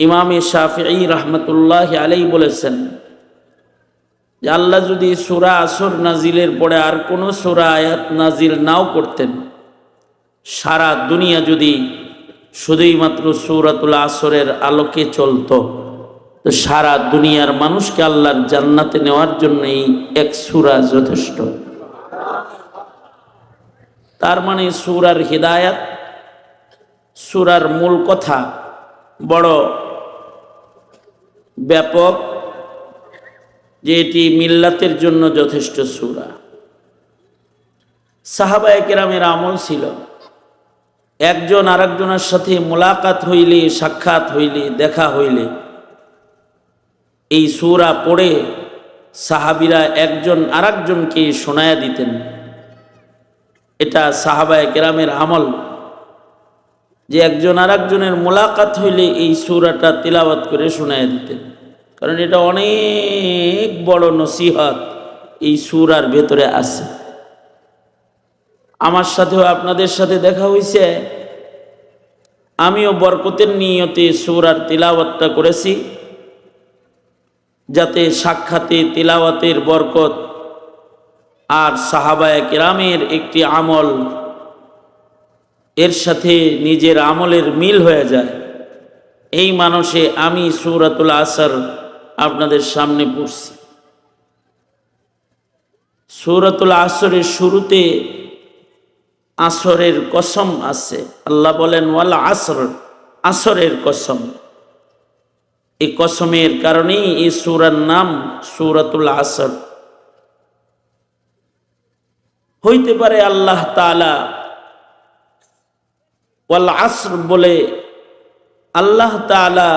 ইমামে শাফি রহমতুল্লাহ আলাই বলেছেন যে আল্লাহ যদি সুরা আসর নাজিলের পরে আর কোনো সুরা আয়াত নাজিল নাও করতেন, সারা দুনিয়া যদি শুধুই মাত্র সৌরাতুল আসরের আলোকে চলতো, তো সারা দুনিয়ার মানুষকে আল্লাহর জান্নাতে নেওয়ার জন্য এই এক সুরা যথেষ্ট। তার মানে সুরার হৃদায়াত, সুরার মূল কথা বড় ব্যাপক, যে এটি মিল্লাতের জন্য যথেষ্ট সুরা। সাহাবায় কেরামের আমল ছিল, একজন আরেকজনের সাথে মোলাকাত হইলে, সাক্ষাৎ হইলে, দেখা হইলে, এই সুরা পড়ে সাহাবিরা একজন আরেকজনকে শোনায়া দিতেন। এটা সাহাবায় কেরামের আমল। যে একজন আরেকজনের মোলাকাত হইলে এই সুরাটা তিলাবাত করে শোনায় দিতেন। কারণ এটা অনেক বড় নসিহত এই সুরার ভেতরে আছে। আমার সাথেও আপনাদের সাথে দেখা হয়েছে আমিও বরকতের নিয়তে সুরার তিলাওয়াতটা করেছি। যাতে সাক্ষাতে তিলাওয়াতের বরকত আর সাহাবায় কেরামের একটি আমল এর সাথে নিজের আমলের মিল হয়ে যায়। এই মানুষে আমি সুরাতুল আসর আপনাদের সামনে পড়ছি। সুরাতুল আসরের শুরুতে আসরের কসম আছে। আল্লাহ বলেন, ওয়ালা আসর, আসরের কসম। এই কসমের কারণেই এই সুরার নাম সুরাতুল আসর। হইতে পারে আল্লাহ তালা ওয়াল আসর বলে আল্লাহ তালা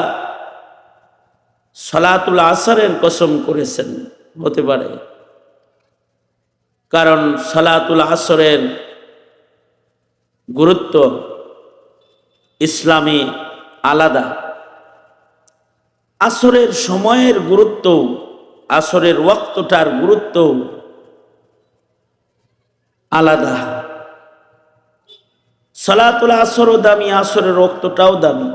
সলাতুল আসরের কসম করেছেন, হতে পারে। কারণ সলাতুল আসরের গুরুত্ব ইসলামে আলাদা। আসরের সময়ের গুরুত্ব, আসরের ওয়াক্তটার গুরুত্ব আলাদা। সলাতুল আসরও দামি, আসরের ওক্তটাও দামি।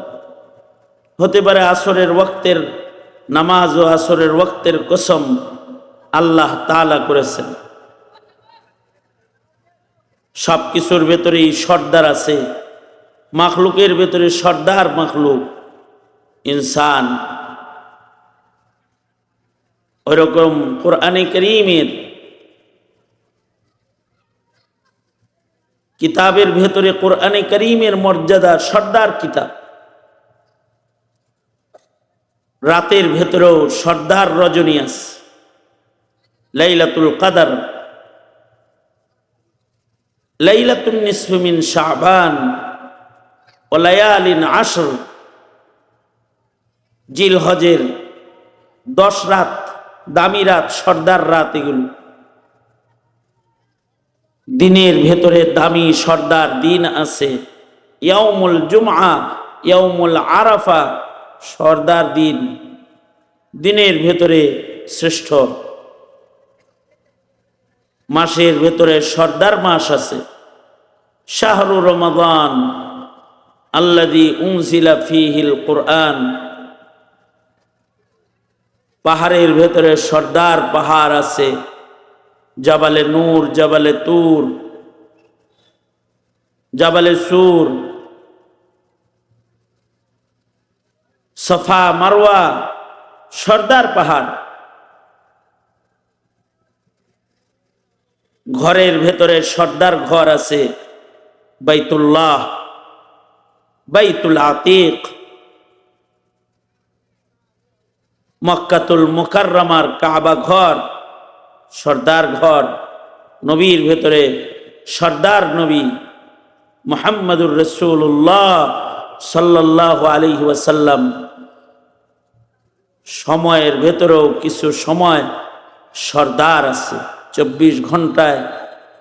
হতে পারে আসরের ওক্তের নামাজ ও আসরের ওক্তের কসম আল্লাহ তালা করেছেন। সব কিছুর ভেতরেই সর্দার আছে, মাখলুকের ভেতরে সর্দার মাখলুক। ইনসান। ওইরকম কোরআনে করিমের কিতাবের ভেতরে কোরআনে করিমের মর্যাদা, সর্দার কিতাব। রাতের ভেতরেও সর্দার রজনী আছে লাইলাতুল কাদার। লাইলাতুন নিসফিমিন শাবান ও লায়ালিন আসর জিল হজের দশ রাত, দামি রাত, সর্দার রাত এগুলো। দিনের ভেতরে দামি সর্দার দিন আছে। ইয়াউমুল জুমআ, ইয়াউমুল আরাফা, সর্দার দিন। দিনের ভেতরে শ্রেষ্ঠ। মাসের ভেতরে সর্দার মাস আছে। শাহরু রমাদান আল্লাদি উনসিলা ফিহিল কোরআন। পাহাড়ের ভেতরে সর্দার পাহাড় আছে। জাবালে নূর, জাবালে তুর, জাবালে সুর, সফা মারওয়া, সর্দার পাহাড়। ঘরের ভেতরে সর্দার ঘর আছে, বাইতুল্লাহ, বাইতুল আতিক, মক্কাতুল মুকাররমার কাবা ঘর। সর্দার ঘর নবীর ভেতরে সর্দার নবী মোহাম্মদুর রসুল্লাহ সাল্লাহ আলী ওয়াসাল্লাম। সময়ের ভেতরেও কিছু সময় সর্দার আছে। চব্বিশ ঘন্টায়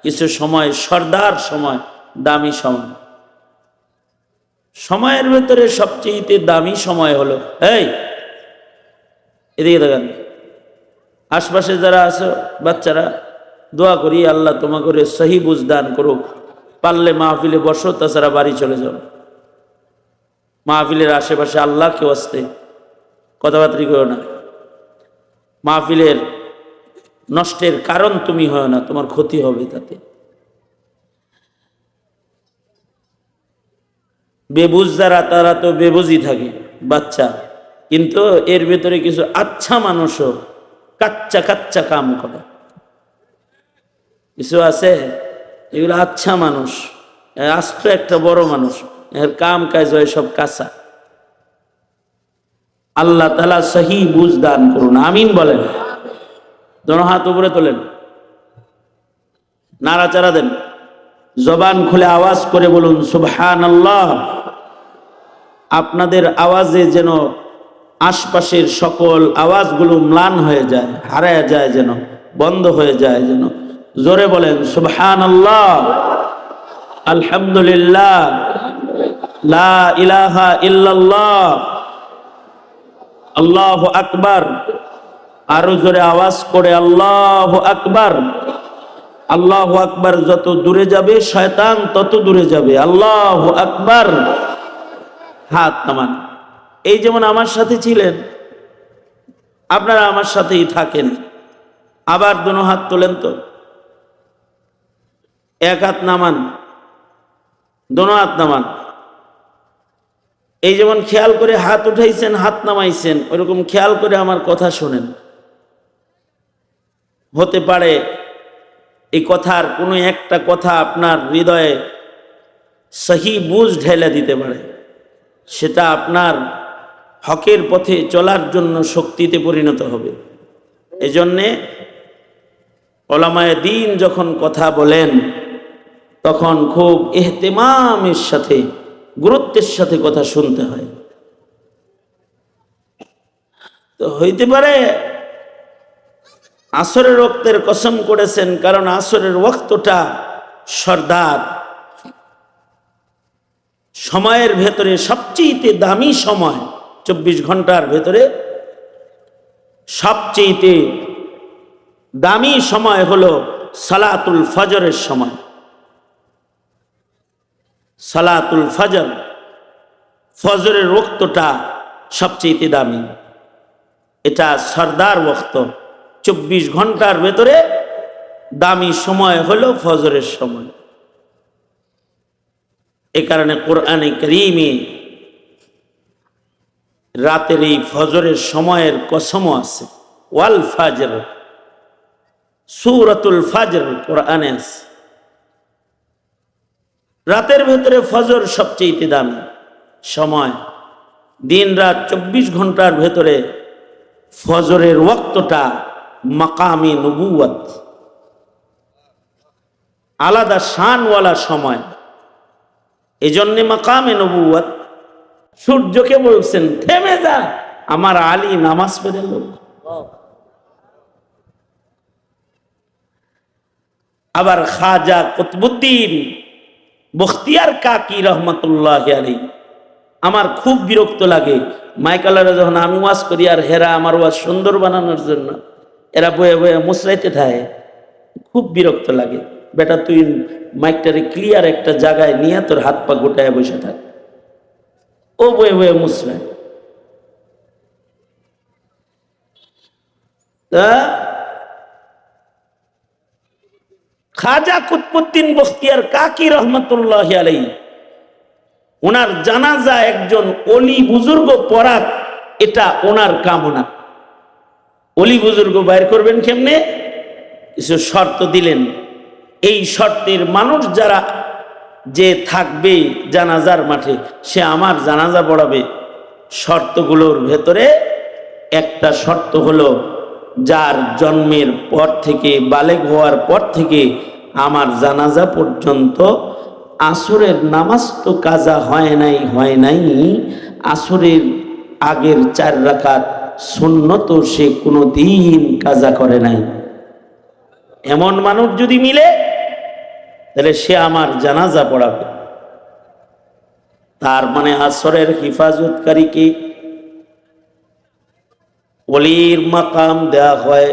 কিছু সময় সর্দার, সময় দামি সময়। সময়ের ভেতরে সবচেয়ে দামি সময় হলো, এই, এদিকে দেখেন আশপাশে যারা আছো, বাচ্চারা, দোয়া করি আল্লাহ তোমা করে সহি বুঝদান করুক। পারলে মাহফিলে বসো, তাছাড়া বাড়ি চলে যাও। মাহফিলের আশেপাশে আল্লাহ কেউ আসতে কথাবার্তা করো না। মাহফিলের নষ্টের কারণ তুমি হয় না, তোমার ক্ষতি হবে তাতে। বেবুজ যারা, তারা তো বেবুজই থাকে, বাচ্চা। কিন্তু এর ভেতরে কিছু আচ্ছা মানুষও কাচ্চা কাচ্চা কাম করে। কিছু আছে? এগুলো আচ্ছা মানুষ। আস্ত একটা বড় মানুষ। এর কাম কাজ হয় সব কাঁচা। আল্লাহ তালা সহি বুঝ দান করুন। আমিন বলেন। দোনো হাত উপরে তোলেন। নাড়াচাড়া দেন। জবান খুলে আওয়াজ করে বলুন সুবহান আল্লাহ আপনাদের আওয়াজে যেন আশপাশের সকল আওয়াজগুলো ম্লান হয়ে যায়, হারায় যায় যেন, বন্ধ হয়ে যায় যেন। জোরে বলেন সুবহান আল্লাহ আলহামদুলিল্লাহ, লা ইলাহা ইল্লাল্লাহ, আল্লাহ আকবার। আরও জোরে আওয়াজ করে, আল্লাহ আকবার। আল্লাহ আকবার যত দূরে যাবে, শয়তান তত দূরে যাবে। আল্লাহ আকবার। হাত নামান। এই যেমন আমার সাথে ছিলেন, আপনারা আমার সাথেই থাকেন। আবার দুনো হাত তোলেন তো। এক হাত নামান, দোনো হাত নামান। এই যেমন খেয়াল করে হাত উঠাইছেন, হাত নামাইছেন ওইরকম খেয়াল করে আমার কথা শোনেন। হতে পারে এই কথার কোনো একটা কথা আপনার হৃদয়ে সহি বুঝ ঢেলে দিতে পারে। সেটা আপনার হকের পথে চলার জন্য শক্তিতে পরিণত হবে। এজন্যে ওলামায় দিন যখন কথা বলেন, তখন খুব এহতেমামের সাথে, গুরুত্বের সাথে কথা শুনতে হয়। তো হইতে পারে, আসরের রক্তের কসম করেছেন, কারণ আসরের রক্তটা সর্দার। সময়ের ভেতরে সবচেয়ে দামি সময় চব্বিশ ঘণ্টার ভেতরে সবচেয়ে দামি সময় হলো সালাতুল ফজরের সময়। সালাতুল ফজর, ফজরের রক্তটা সবচেয়ে দামি। এটা সর্দার ওক্ত চব্বিশ ঘণ্টার ভেতরে দামি সময় হলো ফজরের সময়। এ কারণে কোরআনে করিমে রাতের এই ফজরের সময়ের কসমও আছে। ওয়াল ফাজর, সুরতুল ফাজর কোরআনে আছে। রাতের ভেতরে ফজর সবচেয়ে দামি সময়। দিন রাত চব্বিশ ঘণ্টার ভেতরে ফজরের ওক্তটা মাকামি নবুয়াত আলাদা শানওয়ালা সময়। এজন্যে মাকামে নবুয়াত সূর্যকে বলছেন, থেমে যা। আমার আলী নামাজ পড়ে লোক। আবার খাজা কুতবুদ্দিন বখতিয়ার কাকি রহমতুল্লাহ আলী, আমার খুব বিরক্ত লাগে। মাইকালারা যখন আমি ওয়াজ করি আর হেরা আমার ওয়াজ সুন্দর বানানোর জন্য, এরা বয়ে বয়ে মুসরাইতে থাকে খুব বিরক্ত লাগে। বেটা, তুই মাইকটারে ক্লিয়ার একটা জায়গায় নিয়ে তোর হাত পা গোটায় বসে থাক। ও বয়ে তা? খাজা কুতবুদ্দিন বখতিয়ার কাকি রহমতুল্লাহ আলাই ওনার জানাজা একজন অলি বুজুর্গ পরাত, এটা ওনার কামনা। অলি বুজুর্গ বাইর করবেন কেমনে? কিছু শর্ত দিলেন। এই শর্তের মানুষ যারা যে থাকবে জানাজার মাঠে, সে আমার জানাজা পড়াবে। শর্তগুলোর ভেতরে একটা শর্ত হলো, যার জন্মের পর থেকে বালেক হওয়ার পর থেকে আমার জানাজা পর্যন্ত আসরের নামাজ তো কাজা হয় নাই হয় নাই। আসরের আগের চার রাখাত সুন্নত সে কোনো দিন কাজা করে নাই। এমন মানুষ যদি মিলে তাহলে সে আমার জানাজা পড়াবে। তার মানে আসরের হিফাজতকারীকে অলির মাকাম দেয়া হয়।